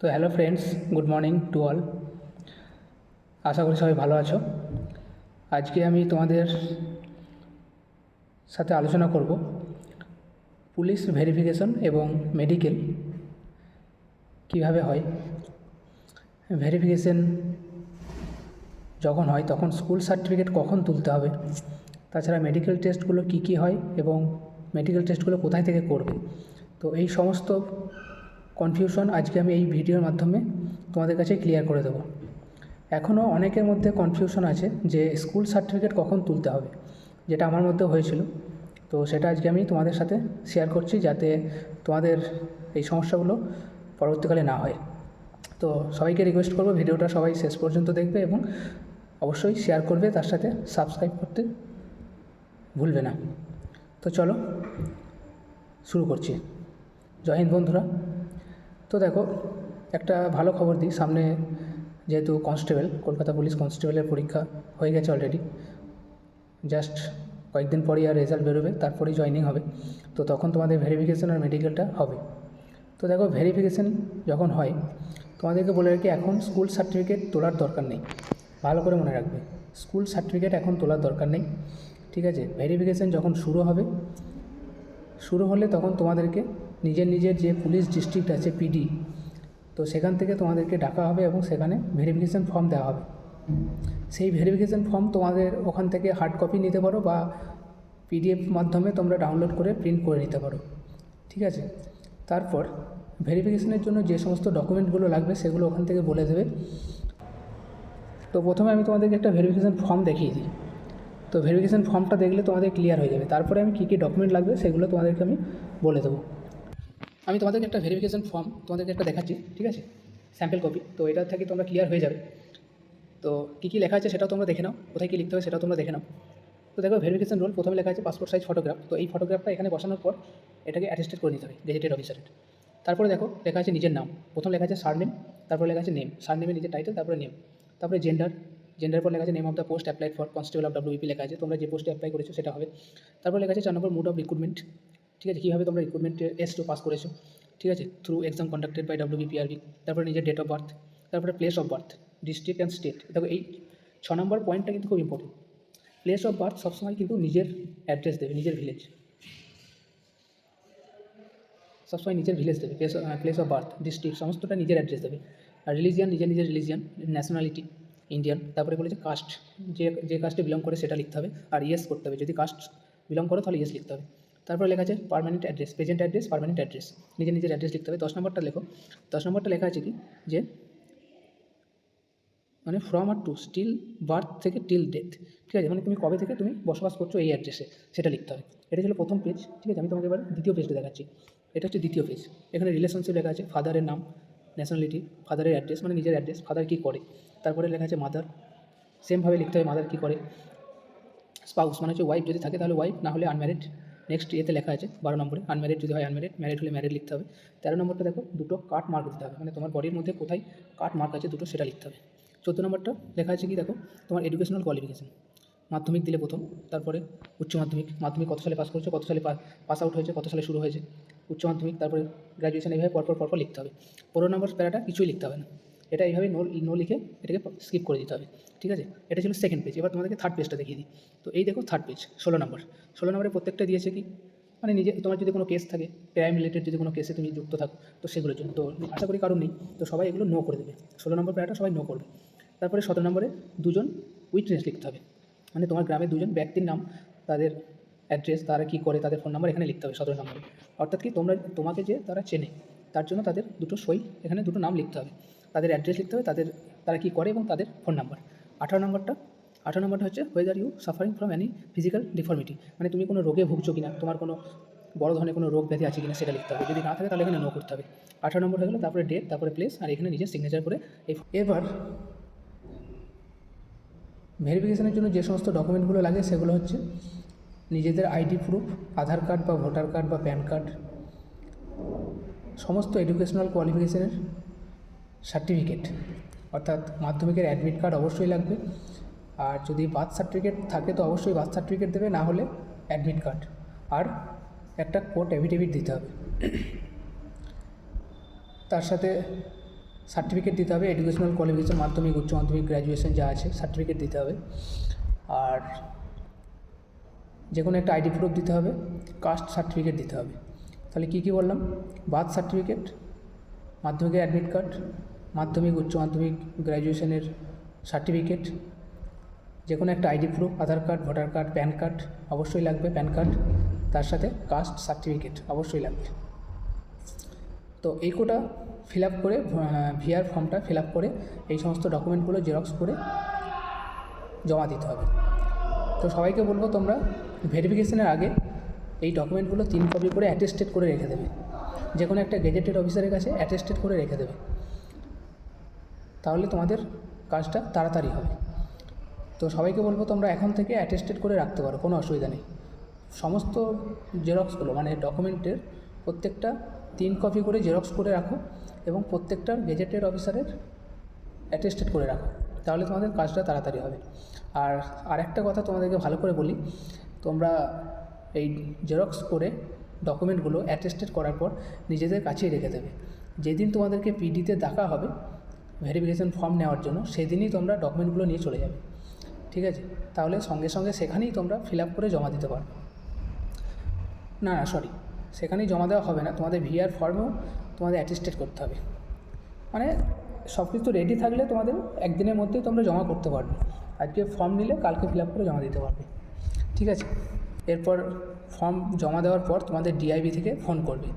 তো hello friends, good morning to all. আশা করি সবাই ভালো আছো। আজকে আমি তোমাদের সাথে আলোচনা করব পুলিশ ভেরিফিকেশন এবং মেডিকেল কীভাবে হয়। ভেরিফিকেশন যখন হয় তখন স্কুল সার্টিফিকেট কখন তুলতে হবে, তাছাড়া মেডিকেল টেস্টগুলো কী কী হয় এবং মেডিকেল টেস্টগুলো কোথায় থেকে করবে। তো এই সমস্ত কনফিউশন আজকে আমি এই ভিডিওর মাধ্যমে তোমাদের কাছে ক্লিয়ার করে দেবো। এখনও অনেকের মধ্যে কনফিউশন আছে যে স্কুল সার্টিফিকেট কখন তুলতে হবে, যেটা আমার মধ্যে হয়েছিল। তো সেটা আজকে আমি তোমাদের সাথে শেয়ার করছি যাতে তোমাদের এই সমস্যাগুলো পরবর্তীকালে না হয়। তো সবাইকে রিকোয়েস্ট করব ভিডিওটা সবাই শেষ পর্যন্ত দেখবে এবং অবশ্যই শেয়ার করবে, তার সাথে সাবস্ক্রাইব করতে ভুলবে না। তো চলো, শুরু করছি। জয় হিন্দ বন্ধুরা। তো দেখো, একটা ভালো খবর দিই। সামনে যেহেতু কনস্টেবল কলকাতা পুলিশ কনস্টেবলের পরীক্ষা হয়ে গেছে অলরেডি জাস্ট কয়েকদিন পরেই আর রেজাল্ট বেরোবে, তারপরেই জয়নিং হবে। তো তখন তোমাদের ভেরিফিকেশান আর মেডিকেলটা হবে। তো দেখো ভেরিফিকেশন যখন হয়, তোমাদেরকে বলে রাখি, এখন স্কুল সার্টিফিকেট তোলার দরকার নেই। ভালো করে মনে রাখবে। স্কুল সার্টিফিকেট এখন তোলার দরকার নেই। ঠিক আছে? ভেরিফিকেশন যখন শুরু হবে, শুরু হলে তখন তোমাদেরকে নিজের নিজের যে পুলিশ ডিস্ট্রিক্ট আছে পিডি তো সেখান থেকে তোমাদেরকে ডাকা হবে এবং সেখানে ভেরিফিকেশান ফর্ম দেওয়া হবে। সেই ভেরিফিকেশান ফর্ম তোমাদের ওখান থেকে হার্ড কপি নিতে পারো বা পিডিএফ মাধ্যমে তোমরা ডাউনলোড করে প্রিন্ট করে নিতে পারো। ঠিক আছে? তারপর ভেরিফিকেশনের জন্য যে সমস্ত ডকুমেন্টগুলো লাগবে সেগুলো ওখান থেকে বলে দেবে। তো প্রথমে আমি তোমাদেরকে একটা ভেরিফিকেশান ফর্ম দেখিয়ে দিই। তো ভেরিফিকেশান ফর্মটা দেখলে তোমাদের ক্লিয়ার হয়ে যাবে। তারপরে আমি কী কী ডকুমেন্ট লাগবে সেগুলো তোমাদেরকে আমি বলে দেবো। আমি তোমাদেরকে একটা ভেরিফিকেশান ফর্ম তোমাদেরকে একটা দেখাচ্ছি, ঠিক আছে? স্যাম্পল কপি তো এটা থেকে তোমরা ক্লিয়ার হয়ে যাবে। তো কী কী লেখা আছে সেটাও তোমরা দেখে নাও, কোথায় কী লিখতে হবে সেটাও তোমরা দেখে নাও। তো দেখো ভেরিফিকেশান রোল প্রথমে লেখা আছে পাসপোর্ট সাইজ ফটোগ্রাফ তো এই ফটোগ্রাফটা এখানে বসানোর পর এটাকে অ্যাটেস্টেড করে নিতে হবে গেজেটেড অফিসারের তারপরে দেখো, লেখা আছে নিজের নাম, প্রথম লেখা আছে সার নেম তারপরে লেখা আছে নেম সার নেমে নিজের টাইটেল তারপরে নেম তারপরে জেন্ডার জেন্ডার পর লেখা আছে name of the post applied for constable of WP লেখা আছে, তোমরা যে পোস্টে অ্যাপ্লাই করেছ সেটা হবে। তারপর লেখা আছে চার নম্বর মুড অফ রিক্রুটমেন্ট ঠিক আছে, কীভাবে তোমরা রিক্রুটমেন্টে টেস্টও পাস করেছ, ঠিক আছে through exam conducted by WBPRB তারপরে নিজের ডেট অফ বার্থ তারপরে place of birth district and state দেখো এই ছ নম্বর পয়েন্টটা কিন্তু খুব ইম্পর্টেন্ট প্লেস অফ বার্থ সবসময় কিন্তু নিজের অ্যাড্রেস দেবে, নিজের ভিলেজ সবসময় নিজের ভিলেজ দেবে place place of birth district সমস্তটা নিজের অ্যাড্রেস দেবে, আর রিলিজিয়ান নিজের নিজের রিলিজিয়ান ন্যাশনালিটি ইন্ডিয়ান তারপরে বলেছে কাস্ট যে যে কাস্টে বিলং করে সেটা লিখতে হবে, আর ইয়েস করতে হবে, যদি কাস্ট বিলং করো তাহলে ইয়েস লিখতে হবে তারপরে লেখা আছে permanent address present address permanent address নিজের নিজের অ্যাড্রেস লিখতে হবে। দশ নম্বরটা লেখো। দশ নম্বরটা লেখা আছে কি? যে মানে ফ্রম আর টু স্টিল বার্থ থেকে টিল ডেথ ঠিক আছে? মানে তুমি কবে থেকে তুমি বসবাস করছ এই অ্যাড্রেসে সেটা লিখতে হবে। এটা ছিল প্রথম পেজ ঠিক আছে? আমি তোমাকে এবার দ্বিতীয় পেজটা দেখাচ্ছি। এটা হচ্ছে দ্বিতীয় পেজ এখানে রিলেশনশিপ লেখা আছে ফাদারের নাম ন্যাশনালিটি ফাদারের অ্যাড্রেস মানে নিজের অ্যাড্রেস ফাদার কী করে। তারপরে লেখা আছে মাদার সেমভাবে লিখতে হবে মাদার কী করে। স্পাউস মানে হচ্ছে ওয়াইফ যদি থাকে তাহলে ওয়াইফ না হলে আনম্যারিড নেক্সট ইয়েতে লেখা আছে বারো নম্বরে আনম্যারিড যদি হয় আনম্যারিড ম্যারিড হলে ম্যারিড লিখতে হবে। তেরো নম্বরটা দেখো, দুটো কাট মার্ক দিতে হবে। মানে তোমার বডির মধ্যে কোথায় কাট মার্ক আছে দুটো সেটা লিখতে হবে। চোদ্দ নম্বরটা লেখা আছে কি দেখো, তোমার এডুকেশনাল কোয়ালিফিকেশন মাধ্যমিক দিলে প্রথম, তারপরে উচ্চ মাধ্যমিক। মাধ্যমিক কত সালে পাস করেছ, কত সালে পাস আউট হয়েছে, কত সালে শুরু হয়েছে? উচ্চ মাধ্যমিক, তারপরে গ্র্যাজুয়েশন এইভাবে পরপর পরপর লিখতে হবে। পনেরো নম্বর প্যারাটা কিছুই লিখতে হবে না। এটা এইভাবে নো নো লিখে এটাকে স্কিপ করে দিতে হবে, ঠিক আছে? এটা ছিল সেকেন্ড পেজ এবার তোমাদেরকে থার্ড পেজটা দেখিয়ে দিই। তো এই দেখো থার্ড পেজ ষোলো নম্বর ষোলো নম্বরে প্রত্যেকটা দিয়েছে কি? মানে নিজে, তোমার যদি কোনো কেস থাকে ক্রাইম রিলেটেড যদি কোনো কেসে তুমি যুক্ত থাকো, তো সেগুলোর জন্য। তো আশা করি কারণ নেই, তো সবাই এগুলো নো করে দেবে। ষোলো নম্বর প্যারাটা সবাই নো করবে। তারপরে সতেরো নম্বরে দুজন উইটনেস লিখতে হবে। মানে তোমার গ্রামে দুজন ব্যক্তির নাম, তাদের অ্যাড্রেস তারা কী করে, তাদের ফোন নাম্বার এখানে লিখতে হবে সতেরো নম্বরে অর্থাৎ কি তোমরা, তোমাকে যে তারা চেনে, তার জন্য তাদের দুটো সই, এখানে দুটো নাম লিখতে হবে। তাদের অ্যাড্রেস লিখতে হবে, তাদের, তারা কী করে এবং তাদের ফোন নাম্বার আঠারো নম্বরটা আঠারো নম্বরটা হচ্ছে whether you suffering from any physical deformity মানে তুমি কোনো রোগে ভুগছো কিনা, তোমার কোনো বড় ধরনের কোনো রোগ ব্যাধি আছে কিনা সেটা লিখতে হবে। যদি না থাকে তাহলে এখানে নো করতে হবে। আঠারো নম্বর হয়ে গেলো, তারপরে ডেট তারপরে প্লেস আর এখানে নিজের সিগনেচার করে এবার ভেরিফিকেশনের জন্য যে সমস্ত ডকুমেন্টগুলো লাগে সেগুলো হচ্ছে নিজেদের আইডি প্রুফ আধার কার্ড বা ভোটার কার্ড বা প্যান কার্ড সমস্ত এডুকেশনাল কোয়ালিফিকেশনের সার্টিফিকেট। অর্থাৎ মাধ্যমিকের অ্যাডমিট কার্ড অবশ্যই লাগবে। আর যদি বার্থ সার্টিফিকেট থাকে তো অবশ্যই বার্থ সার্টিফিকেট দেবে, না হলে অ্যাডমিট কার্ড আর একটা কোর্ট অ্যাফিডেভিট দিতে হবে। তার সাথে সার্টিফিকেট দিতে হবে। এডুকেশনাল কোয়ালিফিকেশন মাধ্যমিক, উচ্চ মাধ্যমিক গ্র্যাজুয়েশন যা আছে সার্টিফিকেট দিতে হবে। আর যে কোনো একটা আইডি প্রুফ দিতে হবে। কাস্ট সার্টিফিকেট দিতে হবে। তাহলে কী কী বললাম? বার্থ সার্টিফিকেট মাধ্যমিকের অ্যাডমিট কার্ড মাধ্যমিক, উচ্চ মাধ্যমিক গ্র্যাজুয়েশনের সার্টিফিকেট যে কোনো একটা ID proof Aadhaar card voter card PAN card অবশ্যই লাগবে প্যান কার্ড তার সাথে কাস্ট সার্টিফিকেট অবশ্যই লাগবে। তো এই কোটা ফিল আপ করে ভিআর ফর্মটা ফিল আপ করে, এই সমস্ত ডকুমেন্টগুলো জেরক্স করে জমা দিতে হবে। তো সবাইকে বলব তোমরা ভেরিফিকেশনের আগে এই ডকুমেন্টগুলো তিন কপি করে অ্যাটেস্টেড করে রেখে দেবে। যে কোনো একটা গেজেটেড অফিসারের কাছে অ্যাটেস্টেড করে রেখে দেবে। তাহলে তোমাদের কাজটা তাড়াতাড়ি হবে। তো সবাইকে বলব, তোমরা এখন থেকে অ্যাটেস্টেড করে রাখতে পারো, কোনো অসুবিধা নেই। সমস্ত জেরক্সগুলো মানে ডকুমেন্টের প্রত্যেকটা তিন কপি করে জেরক্স করে রাখো এবং প্রত্যেকটা গেজেটেড অফিসারের অ্যাটেস্টেড করে রাখো। তাহলে তোমাদের কাজটা তাড়াতাড়ি হবে। আর আরেকটা কথা তোমাদেরকে ভালো করে বলি, তোমরা এই জেরক্স করে ডকুমেন্টগুলো অ্যাটেস্টেড করার পর নিজেদের কাছেই রেখে দেবে। যেদিন তোমাদেরকে পিডিতে ডাকা হবে ভেরিফিকেশন ফর্ম নেওয়ার জন্য, সেদিনই তোমরা ডকুমেন্টগুলো নিয়ে চলে যাবে। ঠিক আছে? তাহলে সঙ্গে সঙ্গে সেখানেই তোমরা ফিল আপ করে জমা দিতে পারবে। না না সরি সেখানেই জমা দেওয়া হবে না। তোমাদের ভিআর ফর্মেও তোমাদের অ্যাটেস্টেড করতে হবে। মানে সব কিছু রেডি থাকলে তোমাদের একদিনের মধ্যেই তোমরা জমা করতে পারবে। আজকে ফর্ম নিলে কালকে ফিল আপ করে জমা দিতে পারবে। ঠিক আছে? এরপর ফর্ম জমা দেওয়ার পর তোমাদের ডিআইবি থেকে ফোন করবে।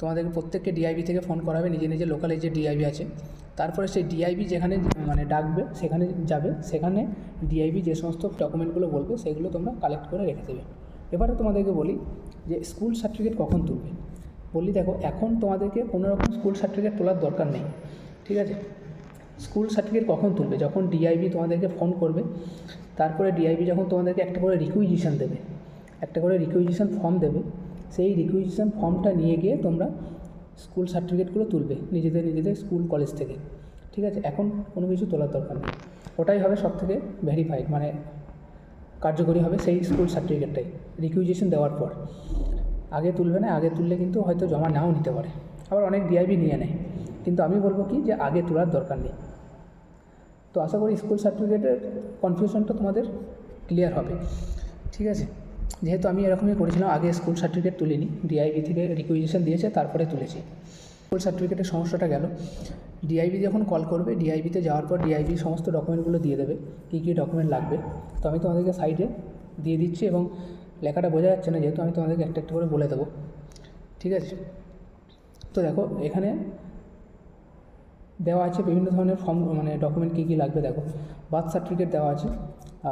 তোমাদের প্রত্যেককে ডিআইবি থেকে ফোন করাবে নিজে নিজে লোকালে যে ডিআইবি আছে। তারপরে সেই ডিআইবি যেখানে মানে ডাকবে, সেখানে যাবে, সেখানে ডিআইবি যে সমস্ত ডকুমেন্টগুলো বলবে, সেগুলো তোমরা কালেক্ট করে রেখে দেবে। এবারে তোমাদেরকে বলি যে স্কুল সার্টিফিকেট কখন তুলবে? বললি দেখো, এখন তোমাদেরকে কোনো রকম স্কুল সার্টিফিকেট তোলার দরকার নেই, ঠিক আছে? স্কুল সার্টিফিকেট কখন তুলবে? যখন ডিআইবি তোমাদেরকে ফোন করবে, তারপরে ডিআইবি যখন তোমাদেরকে একটা করে রিকুইজিশন দেবে একটা করে রিকুইজিশন ফর্ম দেবে। সেই রিকুইজিশন ফর্মটা নিয়ে গিয়ে তোমরা স্কুল সার্টিফিকেটগুলো তুলবে নিজেদের নিজেদের স্কুল কলেজ থেকে। ঠিক আছে? এখন কোনো কিছু তোলার দরকার নেই। ওটাই হবে সব থেকে ভেরিফাইড মানে কার্যকরী হবে সেই স্কুল সার্টিফিকেটটাই রিকুইজিশন দেওয়ার পর। আগে তুলবে না, আগে তুললে কিন্তু হয়তো জমা নাও নিতে পারে। আবার অনেক ডিআইবি নিয়ে নেয়। কিন্তু আমি বলব কি যে আগে তোলার দরকার নেই। তো আশা করি স্কুল সার্টিফিকেটের কনফিউশনটা তোমাদের ক্লিয়ার হবে। ঠিক আছে? যেহেতু আমি এরকমই করেছিলাম, আগে স্কুল সার্টিফিকেট তুলিনি। ডিআইবি থেকে রিকুইজিশন দিয়েছে, তারপরে তুলেছি। স্কুল সার্টিফিকেটের সমস্যাটা গেল। ডিআইবি যখন কল করবে ডিআইবিতে যাওয়ার পর ডিআইবি সমস্ত ডকুমেন্টগুলো দিয়ে দেবে, কী কী ডকুমেন্ট লাগবে। তো আমি তোমাদেরকে সাইডে দিয়ে দিচ্ছি এবং লেখাটা বোঝা যাচ্ছে না, যেহেতু আমি তোমাদেরকে একটা একটা করে বলে দেবো। ঠিক আছে? তো দেখো, এখানে দেওয়া আছে বিভিন্ন ধরনের ফর্ম মানে ডকুমেন্ট কী কী লাগবে, দেখো। বার্থ সার্টিফিকেট দেওয়া আছে।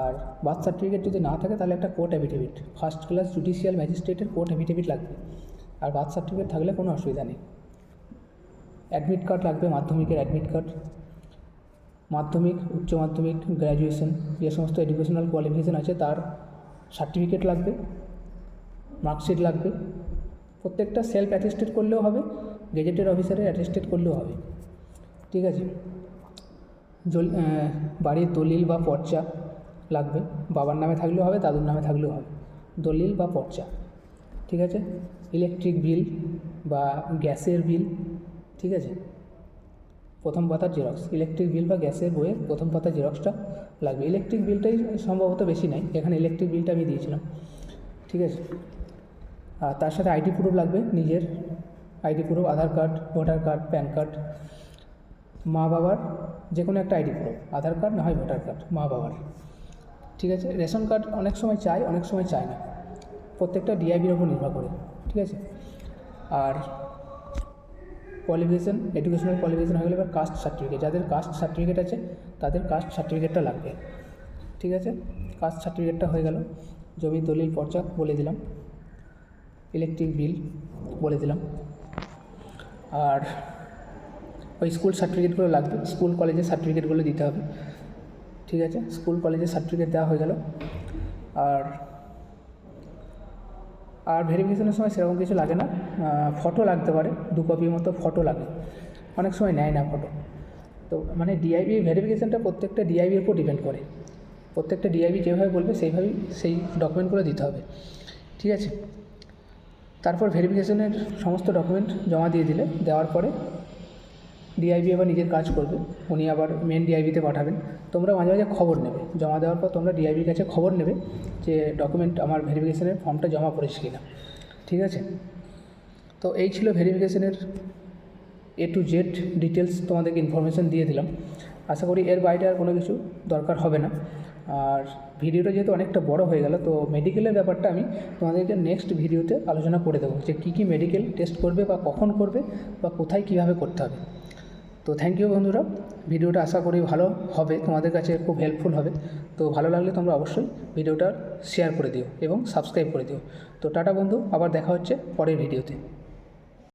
আর বার্থ সার্টিফিকেট যদি না থাকে, তাহলে একটা court affidavit first class judicial ম্যাজিস্ট্রেটের কোর্ট অ্যাফিডেভিট লাগবে। আর বার্থ সার্টিফিকেট থাকলে কোনো অসুবিধা নেই। অ্যাডমিট কার্ড লাগবে, মাধ্যমিকের অ্যাডমিট কার্ড মাধ্যমিক, উচ্চ মাধ্যমিক গ্র্যাজুয়েশন যে সমস্ত এডুকেশনাল কোয়ালিফিকেশান আছে, তার সার্টিফিকেট লাগবে মার্কশিট লাগবে। প্রত্যেকটা সেলফ অ্যাটেস্টেড করলেও হবে গেজেটেড অফিসারের অ্যাটেস্টেড করলেও হবে। ঠিক আছে? বাড়ির দলিল বা পর্চা লাগবে। বাবার নামে থাকলেও হবে, দাদুর নামে থাকলেও হবে। দলিল বা পর্চা, ঠিক আছে? ইলেকট্রিক বিল বা গ্যাসের বিল, ঠিক আছে? প্রথম পাতার জেরক্স ইলেকট্রিক বিল বা গ্যাসের বইয়ের প্রথম পাতার জেরক্সটা লাগবে। ইলেকট্রিক বিলটাই সম্ভবত বেশি নাই, এখানে ইলেকট্রিক বিলটা আমি দিয়েছিলাম, ঠিক আছে? আর তার সাথে আইডি প্রুফ লাগবে, নিজের ID proof Aadhaar card, voter card, PAN card, মা বাবার যে কোনো একটা আইডি প্রুফ আধার কার্ড না হয় ভোটার কার্ড, মা বাবার। ঠিক আছে? রেশন কার্ড অনেক সময় চায় অনেক সময় চায় না। প্রত্যেকটা ডিআইবির ওপর নির্ভর করে, ঠিক আছে? আর কোয়ালিফিকেশান এডুকেশনাল কোয়ালিফিকেশান হয়ে গেলে এবার কাস্ট সার্টিফিকেট যাদের কাস্ট সার্টিফিকেট আছে, তাদের কাস্ট সার্টিফিকেটটা লাগবে, ঠিক আছে? কাস্ট সার্টিফিকেটটা হয়ে গেল। জমি, দলিল, পর্চা বলে দিলাম। ইলেকট্রিক বিল বলে দিলাম। আর ওই স্কুল সার্টিফিকেটগুলো লাগবে স্কুল কলেজের সার্টিফিকেটগুলো দিতে হবে। ঠিক আছে, স্কুল কলেজের সার্টিফিকেট দেওয়া হয়ে গেল। আর আর ভেরিফিকেশনের সময় সেরকম কিছু লাগে না। ফটো লাগতে পারে, দু কপির মতো ফটো লাগে। অনেক সময় নেয় না ফটো তো মানে ডিআইবি ভেরিফিকেশানটা প্রত্যেকটা ডিআইবির উপর ডিপেন্ড করে। প্রত্যেকটা ডিআইবি যেভাবে বলবে, সেইভাবেই সেই ডকুমেন্টগুলো দিতে হবে। ঠিক আছে? তারপর ভেরিফিকেশনের সমস্ত ডকুমেন্ট জমা দিয়ে দিলে, দেওয়ার পরে ডিআইবি আবার নিজের কাজ করবে, উনি আবার মেন ডিআইবিতে পাঠাবেন। তোমরা মাঝে মাঝে খবর নেবে, জমা দেওয়ার পর তোমরা ডিআইবির কাছে খবর নেবে যে ডকুমেন্ট আমার ভেরিফিকেশনের ফর্মটা জমা পড়েছে কিনা। ঠিক আছে? তো এই ছিল ভেরিফিকেশনের এ টু জেড ডিটেলস তোমাদেরকে ইনফরমেশান দিয়ে দিলাম। আশা করি এর বাইরে আর কোনো কিছু দরকার হবে না। আর ভিডিওটা যেহেতু অনেকটা বড় হয়ে গেল, তো মেডিকেলের ব্যাপারটা আমি তোমাদেরকে নেক্সট ভিডিওতে আলোচনা করে দেবো যে কী কী মেডিকেল টেস্ট করবে বা কখন করবে বা কোথায় কীভাবে করতে হবে। তো থ্যাংক ইউ বন্ধুরা। ভিডিওটা আশা করি ভালো হবে, তোমাদের কাছে খুব হেল্পফুল হবে। তো ভালো লাগলে তোমরা অবশ্যই ভিডিওটা শেয়ার করে দিও এবং সাবস্ক্রাইব করে দিও। তো টাটা বন্ধু, আবার দেখা হচ্ছে পরের ভিডিওতে